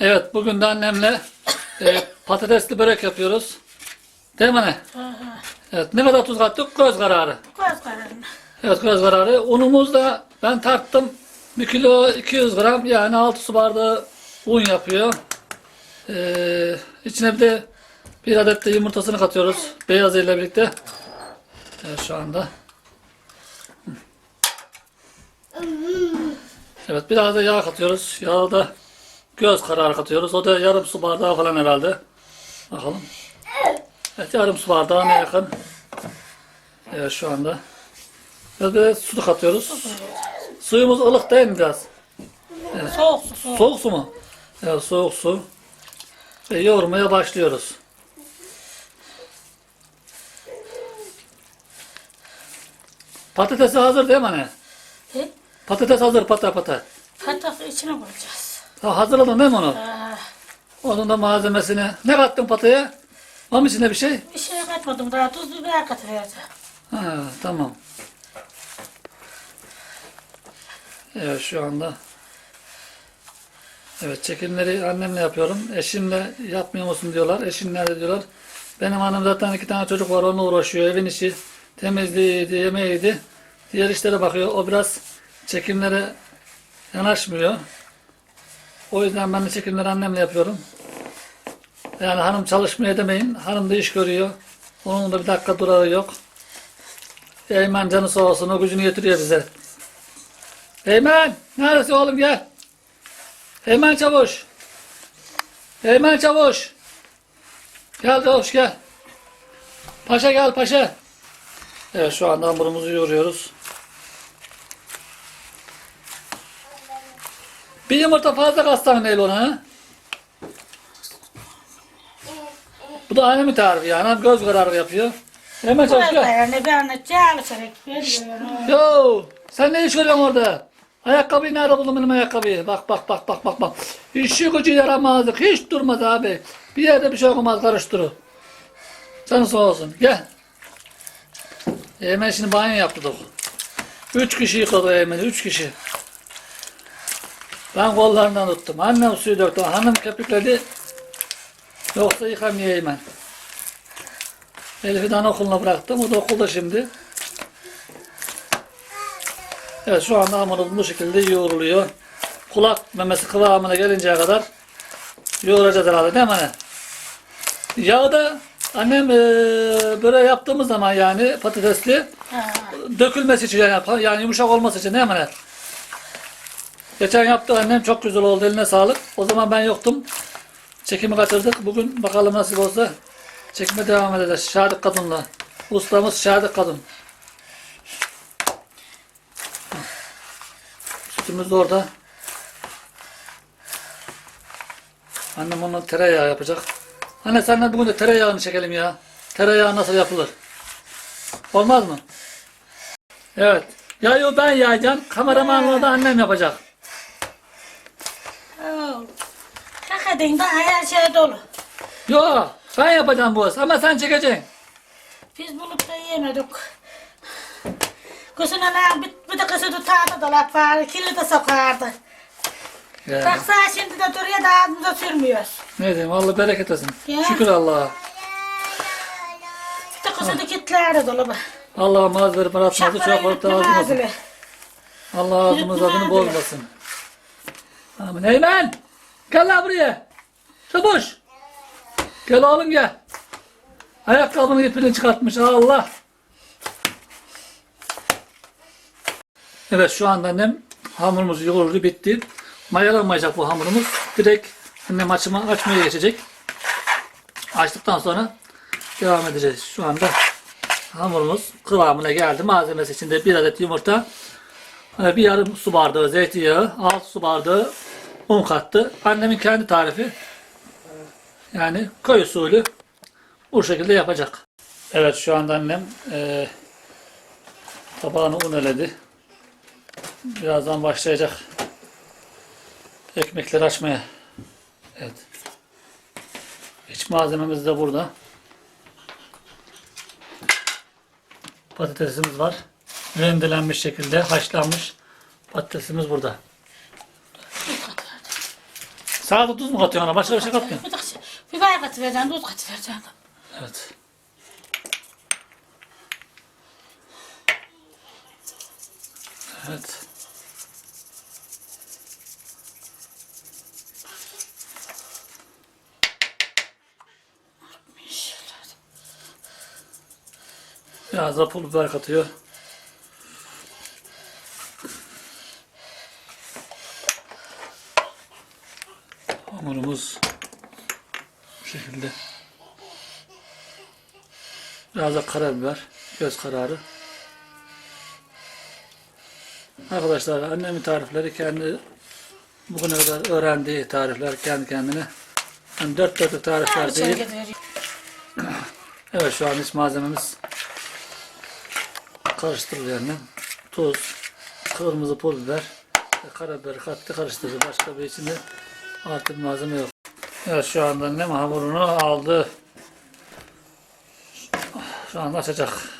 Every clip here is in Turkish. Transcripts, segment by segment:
Evet bugün de annemle e, patatesli börek yapıyoruz. Değil mi anne? Evet ne kadar tuz kattık? Göz kararı. Göz kararına. Evet göz kararı. Unumuz da ben tarttım. 1 kilo 200 gram yani 6 su bardağı un yapıyor. Ee, içine bir de bir adet de yumurtasını katıyoruz. Beyaz ile birlikte. Evet şu anda. Evet biraz da yağ katıyoruz. Yağı da göz kararı katıyoruz. O da yarım su bardağı falan herhalde. Bakalım. Evet yarım su bardağına yakın. Evet şu anda. Biraz da su da katıyoruz. Suyumuz ılık değil mi biraz? Soğuk su soğuk. Soğuk su mu? Evet soğuk su. Ve yoğurmaya başlıyoruz. Patatesi hazır değil mi anne? E, Patates hazır pata pata. Patates içine koyacağız. Ha, hazırladın değil mi onu? Aa, Onun da malzemesini. Ne kattın pataya? Var mı içinde bir şey? bir şey katmadım daha tuz biber katıverdim. Ha, tamam. Evet şu anda. Evet çekimleri annemle yapıyorum. Eşimle yapmıyor musun diyorlar. Eşim nerede diyorlar. Benim hanım zaten iki tane çocuk var onunla uğraşıyor. Evin işi temizliğiydi, yemeğiydi. Diğer işlere bakıyor. O biraz çekimlere yanaşmıyor. O yüzden ben de çekimleri annemle yapıyorum. Yani hanım çalışmıyor demeyin. Hanım da iş görüyor. Onun da bir dakika durağı yok. Eymen canı sağ olsun o gücünü getiriyor bize. Eymen neredesin oğlum gel. Eymen çavuş. Eymen çavuş. Gel çavuş gel. Paşa gel paşa. Evet şu anda hamurumuzu yoğuruyoruz. Bir yumurta fazla kastan neyle ona ha? Bu da aynı mı tarifi yani? Göz kararı yapıyor. Hemen gel. kararına bir anne çalışarak. Yo, sen ne iş görüyorsun orada? Ayakkabıyı nerede buldun benim ayakkabıyı? Bak bak bak bak bak bak. İşi gücü yaramazdık. Hiç durmaz abi. Bir yerde bir şey olmaz karıştırır. Canı sağ olsun. Gel. Hemen şimdi banyo yaptık. Üç kişi yıkadı Eymen'i. Üç kişi. Ben kollarından tuttum. Annem suyu döktü. Hanım köpükledi. Yoksa yıkamıyor Eymen. Elif'i de anaokuluna bıraktım. O da okulda şimdi. Evet şu anda hamurumuz bu şekilde yoğruluyor. Kulak memesi kıvamına gelinceye kadar yoğuracağız herhalde değil mi anne? Yağı da annem eee böyle yaptığımız zaman yani patatesli Ha, dökülmesi için yani, yani yumuşak olması için değil mi anne? Geçen yaptı annem çok güzel oldu eline sağlık. O zaman ben yoktum. Çekimi kaçırdık. Bugün bakalım nasip olsa çekime devam edeceğiz. Şadık Kadın'la. Ustamız Şadık Kadın. Sütümüz de orada. Annem onunla tereyağı yapacak. Anne senden bugün de tereyağını çekelim ya. Tereyağı nasıl yapılır? Olmaz mı? Evet. Yağı ben yayacağım. Kameramanlığı da annem yapacak. Hakikaten de her şey dolu. Yo ben yapacağım bu ama sen çekeceksin. Biz bulup da yemedik. Kızın anam bir, bir de kızı tutardı dolap var, kirli de sokardı. Ya, Baksana şimdi de duruyor da ağzımıza sürmüyoruz. ne diyeyim Allah bereket etsin. Ya. Şükür Allah'a. Bir de kızı da kilitlerdi dolaba. Allah mağaz verip aratmadı. Çok ağzımızın. yırtmazdı. Allah ağzımız adını bozmasın. Amin. Eymen. Gel lan buraya. Çabuş. Gel oğlum gel. Ayakkabının ipini çıkartmış Allah. Evet şu anda annem hamurumuz yoğurdu bitti. Mayalanmayacak bu hamurumuz. Direkt annem açma, açmaya geçecek. Açtıktan sonra devam edeceğiz. Şu anda hamurumuz kıvamına geldi. Malzemesi içinde bir adet yumurta, e, bir yarım su bardağı zeytinyağı, 6 su bardağı un kattı. Annemin kendi tarifi. Yani köy usulü bu şekilde yapacak. Evet şu anda annem e, tabağını un eledi. Birazdan başlayacak ekmekleri açmaya. Evet. İç malzememiz de burada. Patatesimiz var. Rendelenmiş şekilde haşlanmış patatesimiz burada. Sade tuz mu katıyorsun? Başka bir şey katmıyorsun. Biber katıvereceksin, tuz katıvereceksin. Evet. Evet. Biraz da pul biber katıyor. Hamurumuz şekilde. Biraz da karabiber, göz kararı. Arkadaşlar annemin tarifleri kendi bugüne kadar öğrendiği tarifler kendi kendine. Yani dört dörtlük tarifler değil. Evet şu an iç malzememiz karıştırılıyor annem. Tuz, kırmızı pul biber, karabiber kattı karıştırdı. Başka bir içinde artık malzeme yok. Evet şu anda annem hamurunu aldı. Şu anda açacak.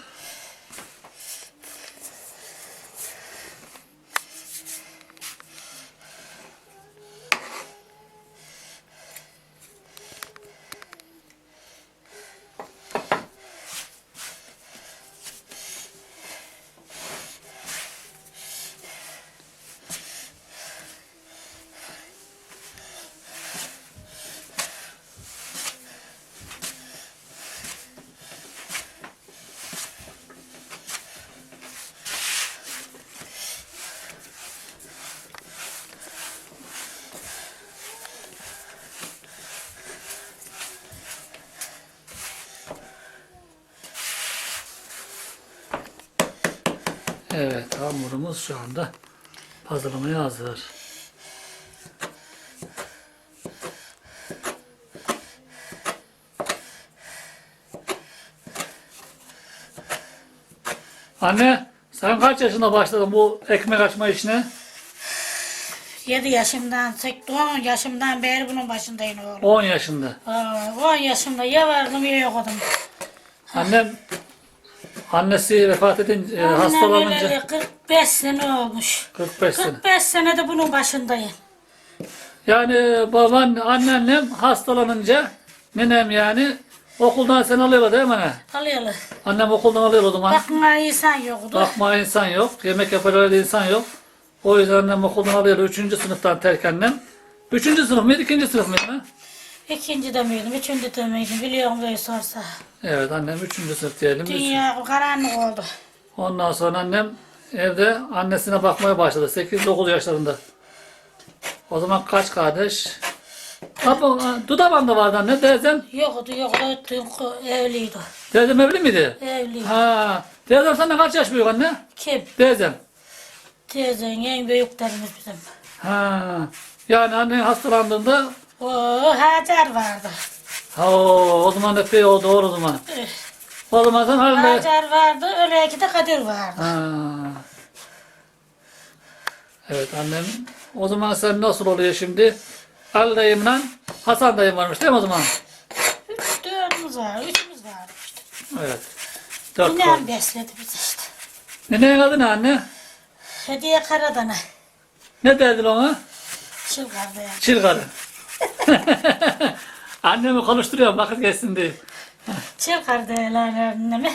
Evet hamurumuz şu anda hazırlamaya hazır. Anne sen kaç yaşında başladın bu ekmek açma işine? 7 yaşımdan, 10 yaşımdan beri bunun başındayım oğlum. 10 yaşında. Aa, 10 yaşımda ya vardım ya yokudum. Annem annesi vefat edince e, Annem hastalanınca öleli 45 sene olmuş. 45 sene. 45 senede bunun başındayım. Yani baban, anneannem hastalanınca nenem yani okuldan seni alıyorlar değil mi anne? Alıyorlar. Annem okuldan alıyor o zaman. Bakma insan yoktu. Bakma insan yok. Yemek yapacak insan yok. O yüzden annem okuldan alıyor. Üçüncü sınıftan terk annem. Üçüncü sınıf mıydı? ikinci sınıf mıydı? ha? İkinci de miydim, üçüncü de miydim biliyorum böyle sorsa. Evet annem üçüncü sınıf diyelim. Dünya karanlık oldu. Ondan sonra annem evde annesine bakmaya başladı. 8-9 yaşlarında. O zaman kaç kardeş? Kapı, Dudaman da vardı anne. Teyzem, Yoktu yoktu, dün evliydi. teyzem evli miydi? Evliydi. Ha, teyzem senden kaç yaş büyük anne? Kim? Teyzem. Teyzen en büyüklerimiz bizim. Ha, yani annen hastalandığında O Hacer vardı. ha, o, o zaman epey oldu doğru o zaman. Eh, O zaman sen halde... Hacer vardı, öyle iki de Kadir vardı. Ha. Evet annem. O zaman sen nasıl oluyor şimdi? Ali dayımla Hasan dayım varmış değil mi o zaman? Üç, dördümüz var, üçümüz vardı işte. Evet. Dört kaldı. besledi bizi işte. Nenenin adı ne anne? Hediye Karadana. Ne derdin ona? Çılgardı yani. Çılgarı. Annemi konuşturuyorum vakit geçsin diye. Çılgardı yani annemi.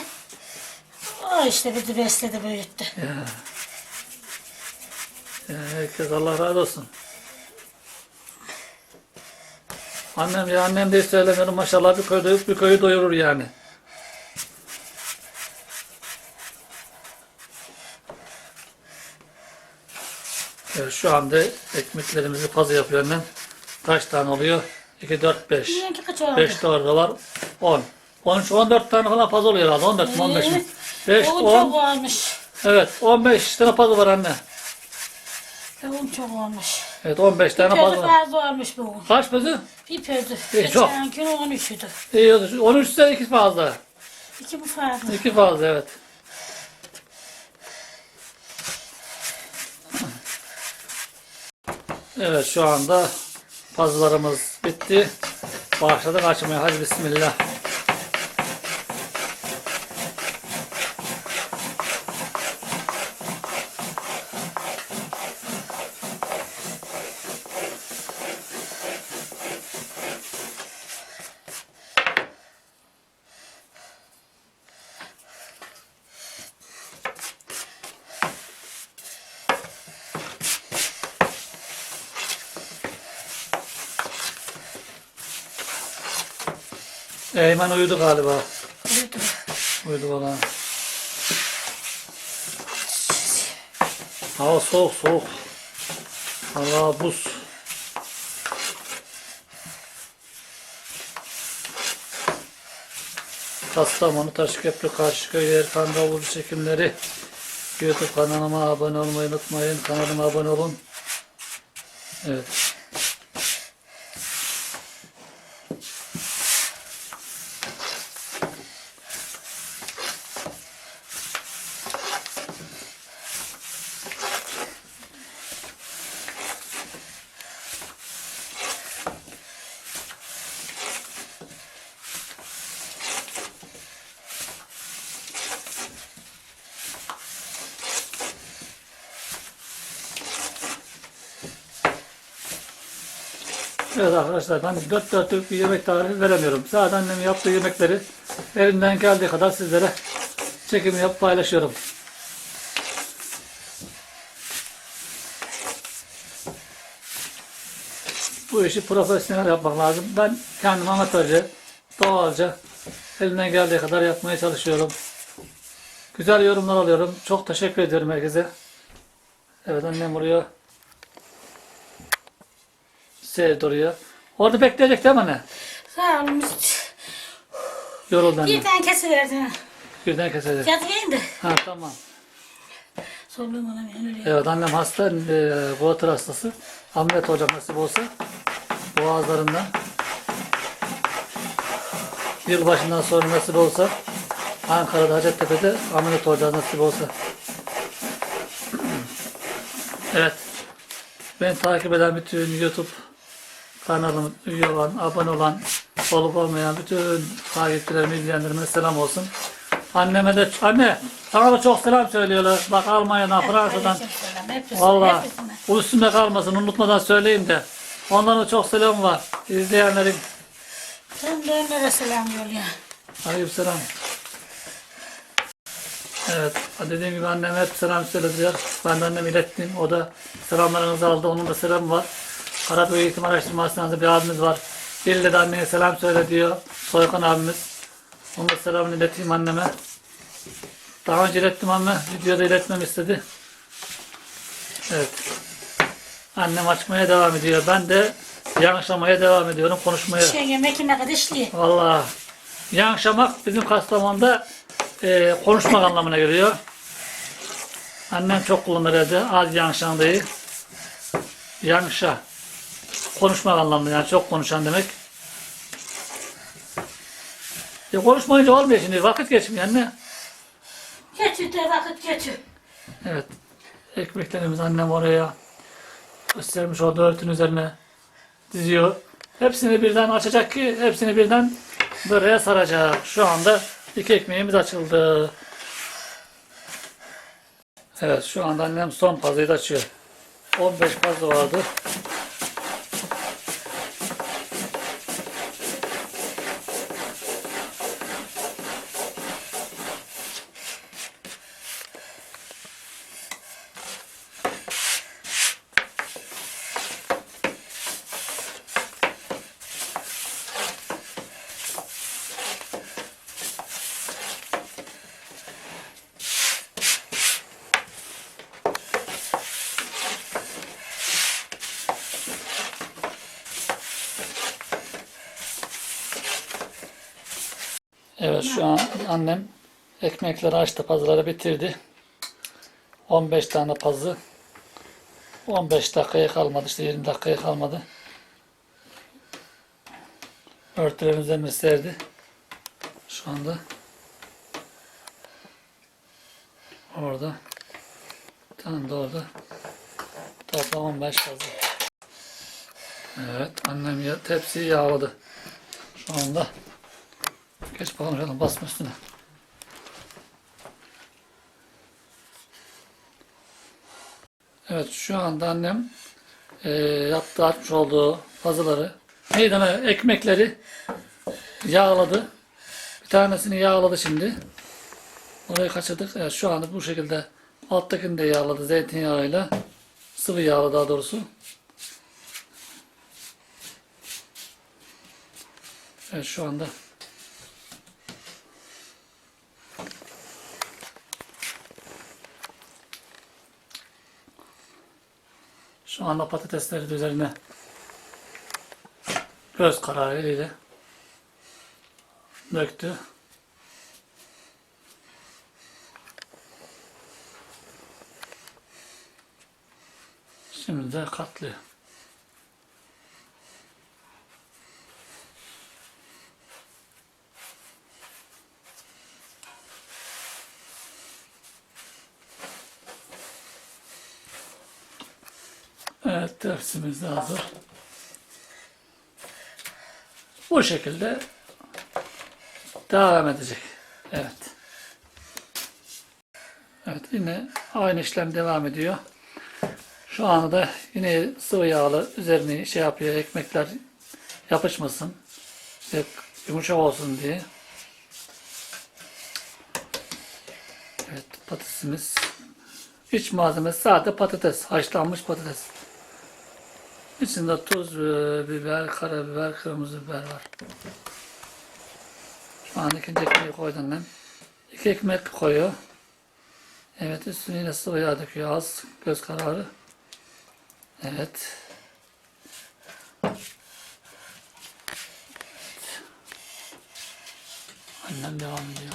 O işte bizi besledi, büyüttü. Ya. Ya herkes Allah razı olsun. Annem ya annem de söylemiyorum maşallah bir köyde bir köyü doyurur yani. Evet, şu anda ekmeklerimizi pazı yapıyor annem. Kaç tane oluyor? 2, 4, 5. Niye kaç oldu? 5 de orada var. 10. 13, 14 tane falan pazı oluyor herhalde. 14 mi 15 mi? 5, O 10. çok olmuş. Evet 15 tane pazı var anne. Onun çok olmuş. Evet 15 tane Pözü pazı var. fazla olmuş bu. Kaç pazı? Bir pözü. İyi, çok. Geçen gün 13'üydü. İyi oldu. 13 ise 2 fazla. İki bu fazla. 2 fazla evet. Evet şu anda pazılarımız bitti. Başladık açmaya. Hadi bismillah. Eymen uyudu galiba. Uyudu. Uyudu valla. Hava soğuk soğuk. Hava buz. Kastamonu Taşköprü Karşıköy Erkan Davul çekimleri. YouTube kanalıma abone olmayı unutmayın. Kanalıma abone olun. Evet. Evet arkadaşlar ben dört dörtlük bir yemek tarifi veremiyorum. Zaten annemin yaptığı yemekleri elimden geldiği kadar sizlere çekim yapıp paylaşıyorum. Bu işi profesyonel yapmak lazım. Ben kendim amatörce, doğalca elimden geldiği kadar yapmaya çalışıyorum. Güzel yorumlar alıyorum. Çok teşekkür ediyorum herkese. Evet annem buraya oraya. Orada bekleyecek değil mi anne? Sağ olun. Yoruldu anne. Bir tane kesiverdim. Birden kesecek. Yatayım da. Ha tamam. Soluğum alamıyorum. Evet annem hasta, e, Boğatır hastası. Ameliyat olacak nasip olsa. Boğazlarından. Yılbaşından sonra nasip olsa. Ankara'da Hacettepe'de ameliyat olacağız nasip olsa. Evet. Ben takip eden bütün YouTube kanalım üye olan, abone olan, olup olmayan bütün takipçilerime, izleyenlerime selam olsun. Anneme de, anne sana da çok selam söylüyorlar. Bak Almanya'dan, Fransa'dan. Valla üstünde kalmasın unutmadan söyleyeyim de. Da çok selam var. İzleyenlerin. Sen de onlara selam yol ya. Aleykümselam. Evet. Dediğim gibi annem hep selam söylediler. Ben de anneme ilettim. O da selamlarınızı aldı. Onun da selamı var. Karaköy Eğitim Araştırma Hastanesi'nde bir abimiz var. Dille de anneye selam söyle diyor. Soykan abimiz. Onun da selamını ileteyim anneme. Daha önce ilettim ama videoda iletmem istedi. Evet. Annem açmaya devam ediyor. Ben de yanlışlamaya devam ediyorum. Konuşmaya. Şey yemek ne kadar işliyor. Valla yanlışamak bizim Kastamonu'da e, konuşmak anlamına geliyor. Annem çok kullanır evde. Az yanlışan değil. Yanlışa. Konuşmak anlamında yani çok konuşan demek. E, konuşmayınca olmuyor şimdi. Vakit geçmiyor anne. Geçiyor de vakit geçiyor. Evet. Ekmeklerimizi annem oraya göstermiş olduğu örtün üzerine diziyor. Hepsini birden açacak ki hepsini birden böreğe saracak. Şu anda iki ekmeğimiz açıldı. Evet şu anda annem son pazıyı da açıyor. 15 pazı vardı. Evet şu an annem ekmekleri açtı, pazıları bitirdi. 15 tane pazı. 15 dakikaya kalmadı işte 20 dakikaya kalmadı. Örtülerin üzerine serdi. Şu anda. Orada. Tane de orada. Toplam 15 pazı. Evet annem tepsiyi yağladı. Şu anda. Geç bakalım basma üstüne. Evet şu anda annem e, yaptığı açmış olduğu pazıları meydana ekmekleri yağladı. Bir tanesini yağladı şimdi. Orayı kaçırdık. Evet, şu anda bu şekilde alttakini de yağladı zeytinyağıyla. Sıvı yağlı daha doğrusu. Evet şu anda Şu anda patatesleri üzerine göz kararı ile döktü. Şimdi de katlıyor. Evet dersimiz de hazır. Bu şekilde devam edecek. Evet. Evet yine aynı işlem devam ediyor. Şu anda da yine sıvı yağlı üzerine şey yapıyor ekmekler yapışmasın ve yumuşak olsun diye. Evet patatesimiz iç malzemesi sade patates haşlanmış patates. İçinde tuz, e, biber, karabiber, kırmızı biber var. Şu an ikinci ekmeği koydum ben. İki ekmek koyuyor. Evet üstüne yine sıvı yağ döküyor az göz kararı. Evet. Annem devam ediyor.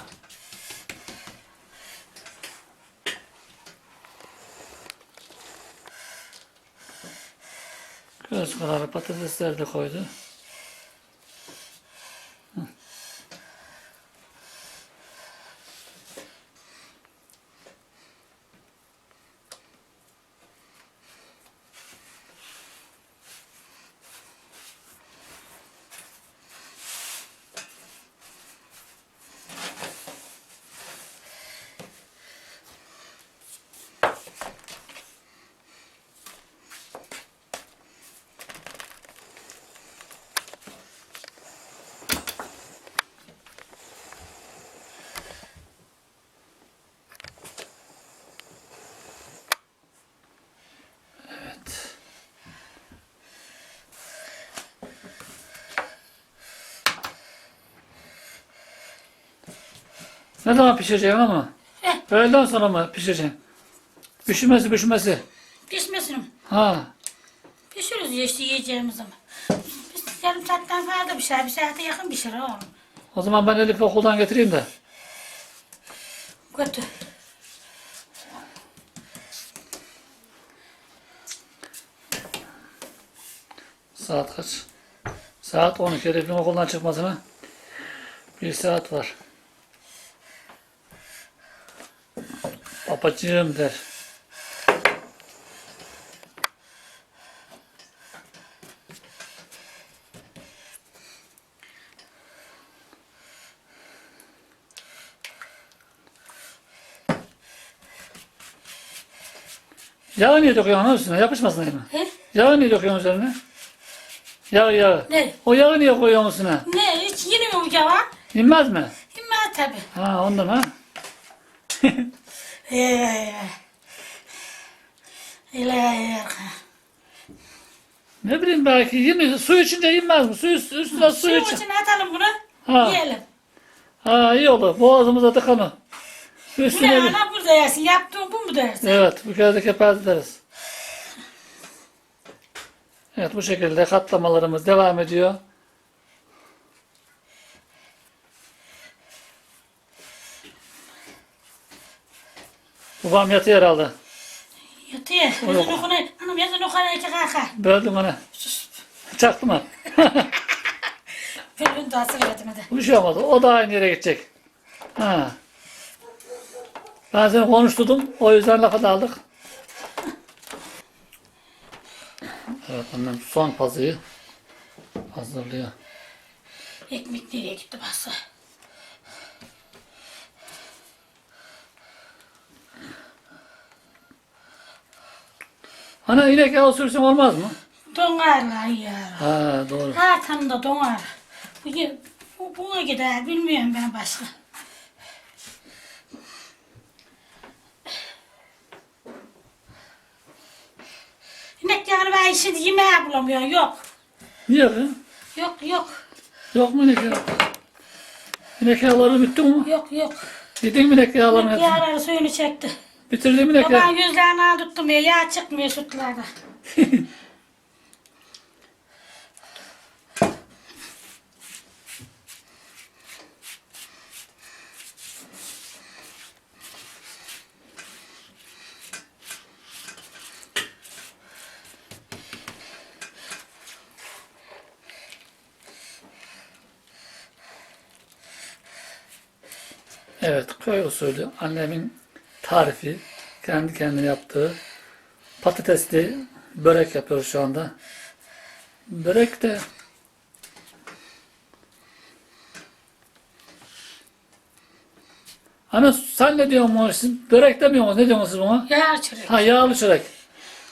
Göz kararı patatesler de koydu. Ne zaman pişireceğim ama? Eh. Öğleden sonra mı pişireceğim? Pişirmesi pişirmesi. Pişmesin. Ha. Pişiririz ya işte yiyeceğimiz zaman. Biz yarım saatten fazla pişer. Bir saate yakın pişer oğlum. O zaman ben Elif'i okuldan getireyim de. Kötü. Saat kaç? Saat 12. Elif'in okuldan çıkmasına bir saat var. Babacığım der. Yağı niye döküyorsun onun üstüne? Yapışmasın mi? He? Yağı niye döküyorsun üzerine? Yağı yağı. Ne? O yağı niye koyuyorsun üstüne? Ne? Hiç yemiyor mu yava? İnmez mi? Yemez tabi. Ha ondan ha. Ne bileyim belki yine su içince inmez mi? Su üst- üstüne su Suyun için. içine atalım bunu. Ha. Yiyelim. Ha iyi olur. Boğazımıza tıkanı. Bu Üstüne ne bir... ana burada yersin? Yaptığın bu mu dersin? Evet bu kez de kepaze ederiz. Evet bu şekilde katlamalarımız devam ediyor. Babam yatıyor herhalde. Yatıyor. Yazın okuna. Hanım yazın okuna iki kaka. Böldüm onu. Çaktı mı? Ben bunu da asıl verdim hadi. Bir şey olmadı. O da aynı yere gidecek. Ha. Ben seni konuşturdum. O yüzden lafa daldık. Evet annem son pazıyı hazırlıyor. Ekmek nereye gitti bassa? Ana inek yağı sürsün olmaz mı? Donarlar ya. Ha doğru. Her tanımda donar. Bu, bu, buna gider bilmiyorum ben başka. İnek yağını ben şimdi yemeğe bulamıyorum. Yok. Niye be? Yok yok. Yok mu inek yağı? İnek yağları bitti mi? Yok yok. Yedin mi inek yağlarını İnek hepsini? yağları suyunu çekti. Bitirdin mi inek yağı? Baban gözlerini tuttum ya. Yağ çıkmıyor sütlerde. Evet, köy usulü annemin tarifi, kendi kendine yaptığı patatesli börek yapıyoruz şu anda. Börek de Hani sen ne diyorsun bu siz börek demiyor musunuz? Ne diyorsunuz siz buna? Yağ çörek. Ha yağlı çörek.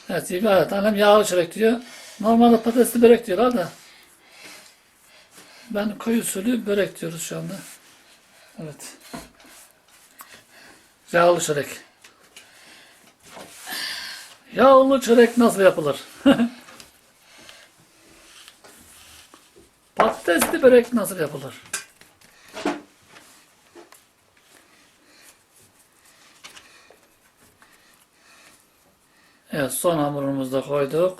Evet, evet. Annem yağlı çörek diyor. Normalde patatesli börek diyorlar da. Ben köy usulü börek diyoruz şu anda. Evet. Yağlı çörek. Yağlı çörek nasıl yapılır? Patatesli börek nasıl yapılır? Evet son hamurumuzu da koyduk.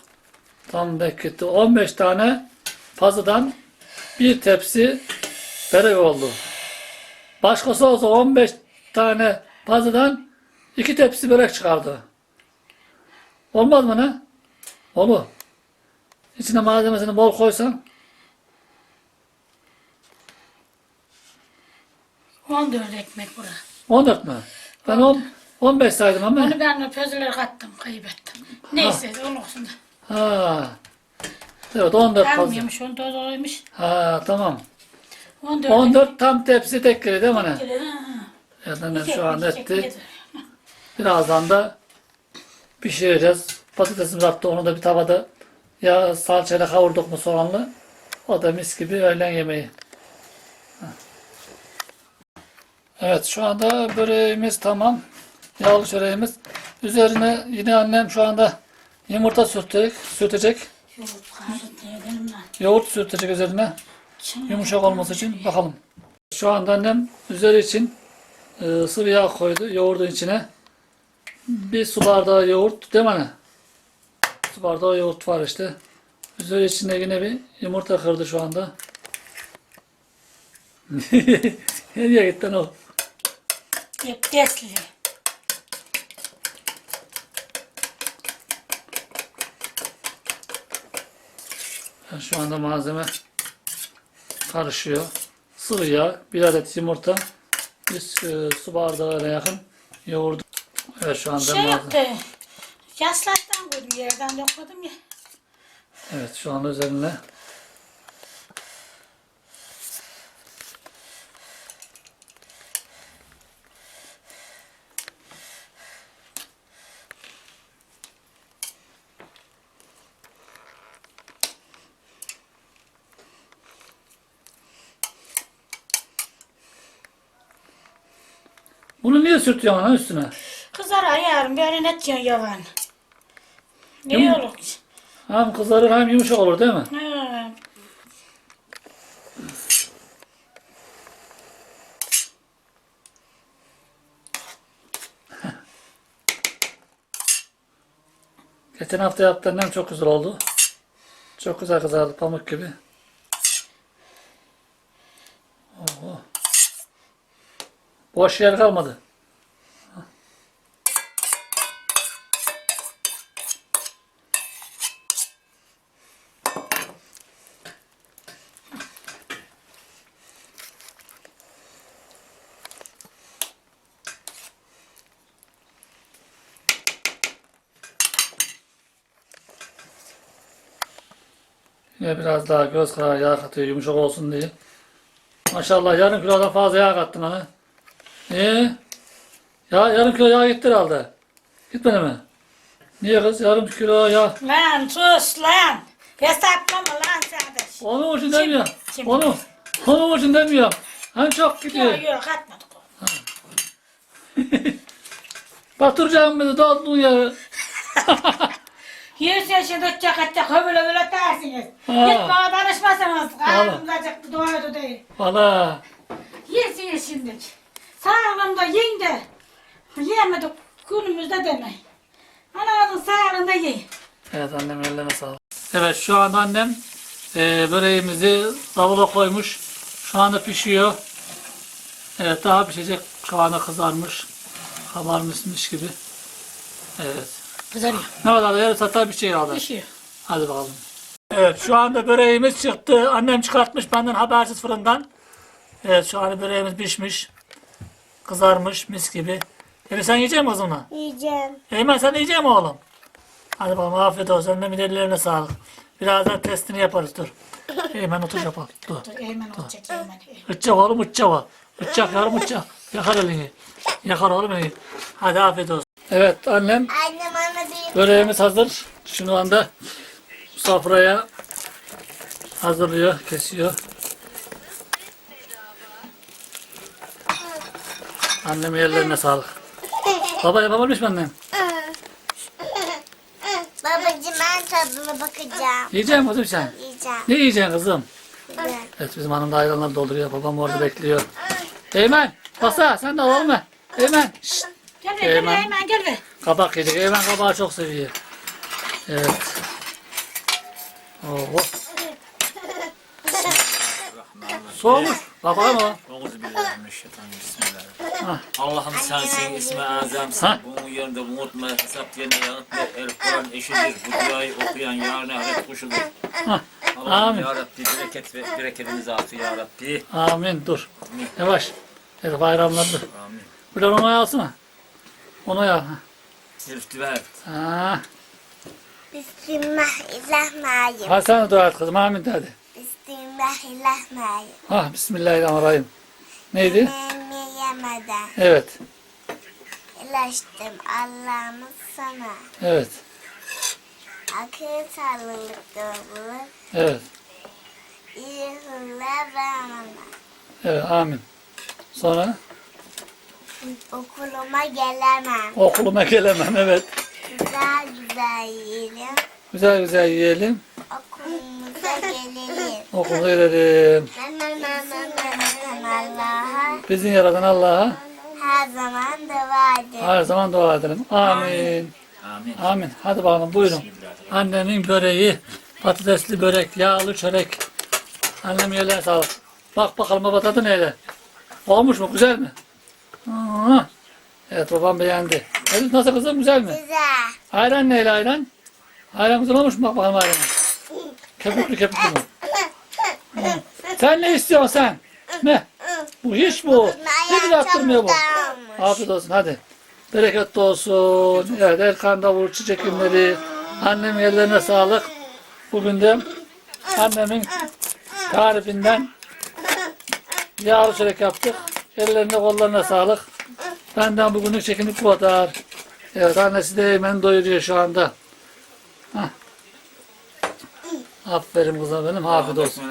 Tam bekletti. 15 tane fazladan bir tepsi börek oldu. Başkası olsa 15 tane fazladan iki tepsi börek çıkardı. Olmaz mı ne? Olur. İçine malzemesini bol koysan 14 ekmek bura. 14 mü? Ben on, 15 saydım ama. Onu ben pözleri kattım, kaybettim. Neyse, olsun da. Ha. Evet 14 fazla. Almıyormuş, 14 oymuş. Ha tamam. 14. 14 tam tepsi tek kere değil mi? ne? ekmek. Ha, İki şu an etti. Birazdan da pişireceğiz. Patatesimiz attı. Onu da bir tavada ya salçayla kavurduk mu soğanlı. O da mis gibi öğlen yemeği. Evet şu anda böreğimiz tamam. Yağlı çöreğimiz. Üzerine yine annem şu anda yumurta sürtecek. sürtecek. Yoğurt sürtecek üzerine. Yumuşak olması için bakalım. Şu anda annem üzeri için e, sıvı yağ koydu yoğurdun içine. Bir su bardağı yoğurt değil mi anne? Su bardağı yoğurt var işte. Üzeri içinde yine bir yumurta kırdı şu anda. Nereye gittin o? Hep desli. Şu anda malzeme karışıyor. Sıvı yağ, bir adet yumurta, bir e, su bardağına yakın yoğurdu. Evet şu anda Şey yaptı. Yaslaktan koydum yerden yokladım ya. Evet şu anda üzerine Bunu niye sürtüyorsun ana üstüne? Kızar ayarım böyle net diyorsun yavan. Ne mi? olur? Hem kızarır hem yumuşak olur değil mi? Ha, Geçen hafta yaptığından çok güzel oldu. Çok güzel kızardı pamuk gibi. Oo. Boş yer kalmadı. Yine biraz daha göz kararı yağ katıyor yumuşak olsun diye. Maşallah yarım kilodan fazla yağ kattın hani. Niye? Ya yarım kilo yağ gitti herhalde. Gitmedi mi? Niye kız yarım kilo yağ? Lan sus lan. Hesaplama lan sadece. Onun için demiyorum. şimdi. Onu, onun için demiyorum. Hani çok gidiyor. Yok yok atmadık. Batıracağım bizi doldun yağı. Yüz yaşında atacak atacak öbüle öbüle dersiniz. Hiç bana danışmasanız. Ağzımda acıktı doydu değil. Valla. Yersiniz şimdi. Sağlığında yiyin de. Yemedik günümüzde demeyin. Ananızın sağlığında yiyin. Evet annem ellerine sağlık. Evet şu anda annem e, böreğimizi davula koymuş. Şu anda pişiyor. Evet daha pişecek. Şu anda kızarmış. Kabarmışmış gibi. Evet. Kızarıyor. Ne kadar yarı satar bir şey aldı. Pişiyor. Hadi bakalım. Evet şu anda böreğimiz çıktı. Annem çıkartmış benden habersiz fırından. Evet şu anda böreğimiz pişmiş. Kızarmış mis gibi. Eli sen yiyecek misin kızımla? Yiyeceğim. Eymen sen yiyecek misin oğlum? Hadi bakalım afiyet olsun. Annemin ellerine sağlık. Birazdan testini yaparız dur. Eymen otur yapalım. Dur. Dur Eymen olacak Eymen. Uçacak oğlum uçacak. Uçacak yavrum uçacak. Yakar elini. Yakar oğlum elini. Hadi afiyet olsun. Evet annem bir Böreğimiz hazır. Şu anda sofraya hazırlıyor, kesiyor. Annem ellerine sağlık. Baba yapabilmiş mi annem? Babacım ben tadına bakacağım. Yiyecek misin kızım sen? Yiyeceğim. Ne yiyeceksin kızım? Güzel. Evet bizim hanım da ayranları dolduruyor. Babam orada bekliyor. Eymen, basa sen de alalım mı? Eymen, şşt, Gel ver, gel ver Eymen. Eymen gel ver. Kabak yedik. Eymen kabağı çok seviyor. Evet. Oo. Soğumuş. Bakalım o. Euzubillahimineşşeytanirracim. Allah'ım sensin ismi azamsın. Bunun yerinde unutma, hesap yerine yanıtma. El Kur'an eşidir. Bu duayı okuyan yarına ahiret kuşudur. Amin. ya Rabbi bereket ve bereketimizi artı ya Rabbi. Amin. Dur. Yavaş. Evet bayramladı. Amin. Buradan onu alsana. Onu ya. Elif ver. Ha. Bismillahirrahmanirrahim. Ha sen de dua et kızım. Amin de hadi. Bismillahirrahmanirrahim. Ha Bismillahirrahmanirrahim. Neydi? Yemeğimi yemeden Evet. ulaştım Allah'ımı sana. Evet. Akıl sağlık doğruluk. Evet. iyi hırlar vermem. Evet. Amin. Sonra Okuluma gelemem. okuluma gelemem. Evet. Güzel güzel yiyelim. Güzel güzel yiyelim. Okulumuza gelelim. Okuluna gidelim. Allah'a Bizi yaratan Allah'a her zaman dua edelim. her zaman dua edelim. Amin. Amin. Amin. Hadi bakalım buyurun. Annemin böreği, patatesli börek, yağlı çörek. Annem yerler sağlık. Bak bakalım baba tadı neyle? Olmuş mu? Güzel mi? Aa, evet babam beğendi. Evet, nasıl kızım güzel mi? Güzel. Ayran neyle ayran? Ayran güzel olmuş mu? Bak bakalım ayran. Köpüklü köpüklü mü? Hı. Sen ne istiyorsun sen? Ne? Bu hiç bu. Ne güzel attırmıyor bu. Afiyet olsun hadi. Bereketli olsun. Evet Erkan Davul çiçek günleri. Annemin ellerine sağlık. Bugün de annemin tarifinden yağlı çörek yaptık. Ellerine kollarına sağlık. Benden bugünlük çekinlik bu kadar. Evet annesi de hemen doyuruyor şu anda. Hah. Aferin kızım benim. Afiyet olsun.